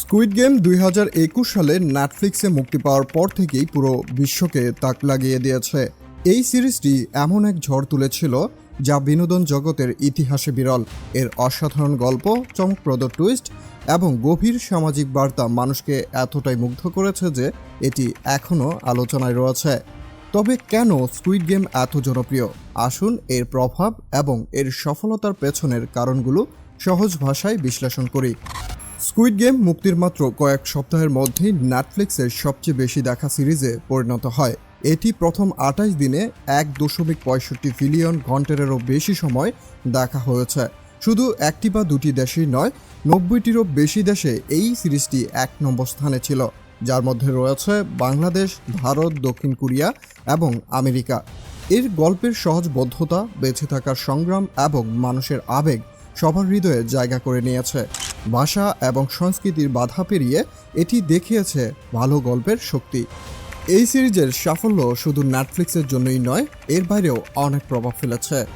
Squid game দুই হাজার একুশ সালে নেটফ্লিক্সে মুক্তি পাওয়ার পর থেকেই পুরো বিশ্বকে তাক লাগিয়ে দিয়েছে। এই সিরিজটি এমন এক ঝড় তুলেছিল যা বিনোদন জগতের ইতিহাসে বিরল। এর অসাধারণ গল্প, চমকপ্রদ টুইস্ট এবং গভীর সামাজিক বার্তা মানুষকে এতটাই মুগ্ধ করেছে যে এটি এখনও আলোচনায় রয়েছে। তবে কেন স্কুইড গেম এত জনপ্রিয়? আসুন এর প্রভাব এবং এর সফলতার পেছনের কারণগুলো সহজ ভাষায় বিশ্লেষণ করি। স্কুইড গেম মুক্তির মাত্র কয়েক সপ্তাহের মধ্যেই নেটফ্লিক্সের সবচেয়ে বেশি দেখা সিরিজে পরিণত হয়। এটি প্রথম আঠাশ দিনে এক দশমিক পঁয়ষট্টি বিলিয়ন ঘন্টারেরও বেশি সময় দেখা হয়েছে। শুধু একটি বা দুটি দেশেই নয়, নব্বইটিরও বেশি দেশে এই সিরিজটি এক নম্বর স্থানে ছিল, যার মধ্যে রয়েছে বাংলাদেশ, ভারত, দক্ষিণ কোরিয়া এবং আমেরিকা। এর গল্পের সহজবদ্ধতা বেঁচে থাকার সংগ্রাম এবং মানুষের আবেগ সবার হৃদয়ে জায়গা করে নিয়েছে। ভাষা এবং সংস্কৃতির বাধা পেরিয়ে এটি দেখিয়েছে ভালো গল্পের শক্তি। এই সিরিজের সাফল্য শুধু নেটফ্লিক্সের জন্যই নয়, এর বাইরেও অনেক প্রভাব ফেলেছে।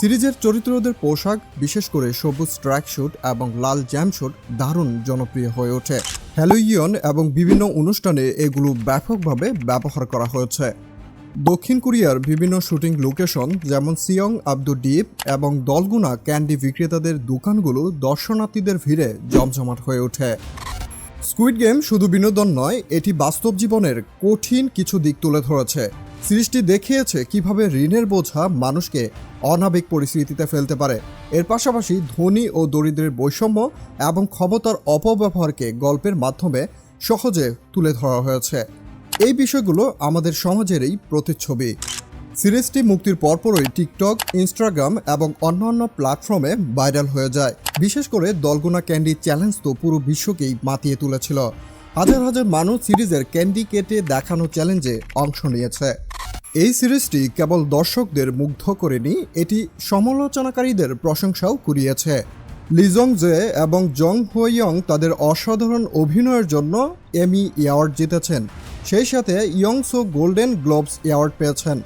সিরিজের চরিত্রদের পোশাক, বিশেষ করে সবুজ ট্র্যাক শুট এবং লাল জ্যাম শুট দারুণ জনপ্রিয় হয়ে ওঠে। হ্যালোইয়ন এবং বিভিন্ন অনুষ্ঠানে এগুলো ব্যাপকভাবে ব্যবহার করা হয়েছে। দক্ষিণ কোরিয়ার বিভিন্ন শুটিং লোকেশন যেমন সিয়ং আব্দু ডিপ এবং দলগুনা ক্যান্ডি বিক্রেতাদের দোকানগুলো দর্শনার্থীদের ভিড়ে জমজমাট হয়ে ওঠে। স্কুইড গেম শুধু বিনোদন নয়, এটি বাস্তব জীবনের কঠিন কিছু দিক তুলে ধরেছে। সিরিজটি দেখিয়েছে কীভাবে ঋণের বোঝা মানুষকে অনাবেগ পরিস্থিতিতে ফেলতে পারে। এর পাশাপাশি ধনী ও দরিদ্রের বৈষম্য এবং ক্ষমতার অপব্যবহারকে গল্পের মাধ্যমে সহজে তুলে ধরা হয়েছে। এই বিষয়গুলো আমাদের সমাজেরই প্রতিচ্ছবি। সিরিজটি মুক্তির পরপরই টিকটক, ইনস্টাগ্রাম এবং অন্যান্য প্ল্যাটফর্মে ভাইরাল হয়ে যায়। বিশেষ করে দলগুনা ক্যান্ডি চ্যালেঞ্জ তো পুরো বিশ্বকেই মাতিয়ে তুলেছিল। হাজার হাজার মানুষ সিরিজের ক্যান্ডি কেটে দেখানো চ্যালেঞ্জে অংশ নিয়েছে। এই সিরিজটি কেবল দর্শকদের মুগ্ধ করেনি, এটি সমালোচনাকারীদের প্রশংসাও কুড়িয়েছে। লিজং জে এবং জং হোয়ং তাদের অসাধারণ অভিনয়ের জন্য এমি অ্যাওয়ার্ড জিতেছেন। সেই সাথে ইয়ংসো গোল্ডেন গ্লোবস অ্যাওয়ার্ড পেয়েছেন।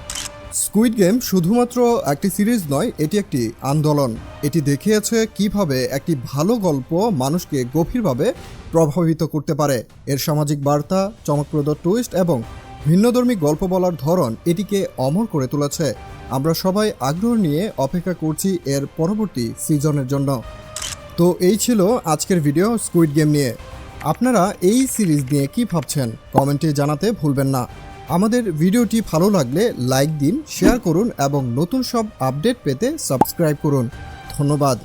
স্কুইড গেম শুধুমাত্র একটি সিরিজ নয়, এটি একটি আন্দোলন। এটি দেখিয়েছে কীভাবে একটি ভালো গল্প মানুষকে গভীরভাবে প্রভাবিত করতে পারে। এর সামাজিক বার্তা, চমকপ্রদ টুইস্ট এবং ভিন্নধর্মী গল্প বলার ধরন এটিকে অমর করে তুলেছে। আমরা সবাই আগ্রহ নিয়ে অপেক্ষা করছি এর পরবর্তী সিজনের জন্য। তো এই ছিল আজকের ভিডিও স্কুইড গেম নিয়ে। আপনারা এই সিরিজ নিয়ে কি ভাবছেন? কমেন্টে জানাতে ভুলবেন না। আমাদের ভিডিওটি ভালো লাগলে লাইক দিন, শেয়ার করুন এবং নতুন সব আপডেট পেতে সাবস্ক্রাইব করুন। ধন্যবাদ।